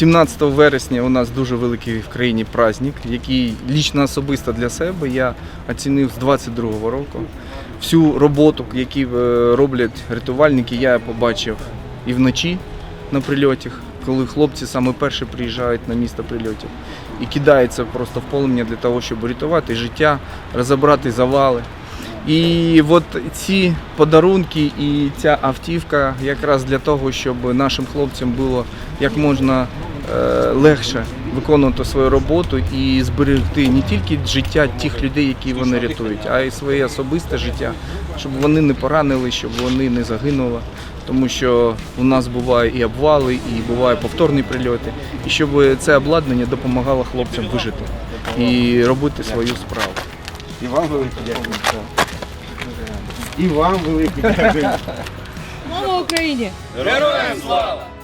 17 вересня у нас дуже великий в країні праздник, який лічно особисто для себе я оцінив з 22-го року. Всю роботу, яку е, роблять рятувальники, я побачив і вночі на прильотах, коли хлопці саме перші приїжджають на місто прильотів і кидаються просто в полум'я для того, щоб рятувати життя, розібрати завали. І от ці подарунки і ця автівка якраз для того, щоб нашим хлопцям було як можна легше виконувати свою роботу і зберегти не тільки життя тих людей, які вони рятують, а й своє особисте життя, щоб вони не поранили, щоб вони не загинули. Тому що у нас бувають і обвали, і бувають повторні прильоти, і щоб це обладнання допомагало хлопцям вижити і робити свою справу. І вам велике дякую. І вам велике дякую. Слава Україні! Героям слава!